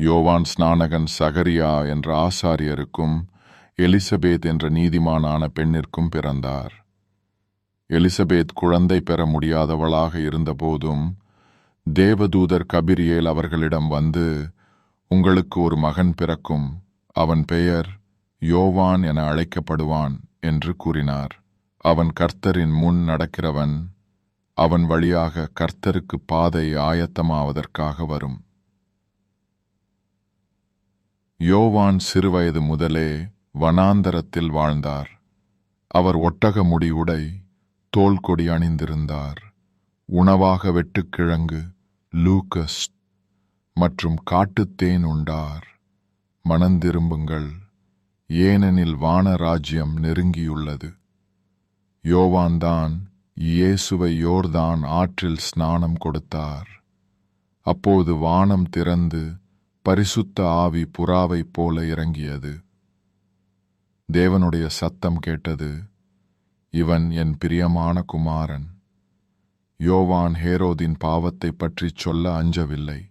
யோவான் ஸ்நானகன் சகரியா என்ற ஆசாரியருக்கும் எலிசபேத் என்ற நீதிமானான பெண்ணிற்கும் பிறந்தார். எலிசபேத் குழந்தை பெற முடியாதவளாக இருந்தபோதும் தேவதூதர் கபிரியேல் அவர்களிடம் வந்து உங்களுக்கு ஒரு மகன் பிறக்கும் அவன் பெயர் யோவான் என அழைக்கப்படுவான் என்று கூறினார். அவன் கர்த்தரின் முன் நடக்கிறவன் அவன் வழியாக கர்த்தருக்கு பாதை ஆயத்தமாவதற்காக வரும். யோவான் சிறுவயது முதலே வனாந்தரத்தில் வாழ்ந்தார். அவர் ஒட்டக முடி உடை தோல் கொடி அணிந்திருந்தார். உணவாக வெட்டுக்கிழங்கு லூக்கஸ் மற்றும் காட்டுத்தேன் உண்டார். மனந்திரும்புங்கள் ஏனெனில் வானராஜ்யம் நெருங்கியுள்ளது. யோவான்தான் இயேசுவை யோர்தான் ஆற்றில் ஸ்நானம் கொடுத்தார். அப்போது வானம் திறந்து பரிசுத்த ஆவி புறாவைப் போல இறங்கியது. தேவனுடைய சத்தம் கேட்டது இவன் என் பிரியமான குமாரன். யோவான் ஹேரோதின் பாவத்தைப் பற்றிச் சொல்ல அஞ்சவில்லை.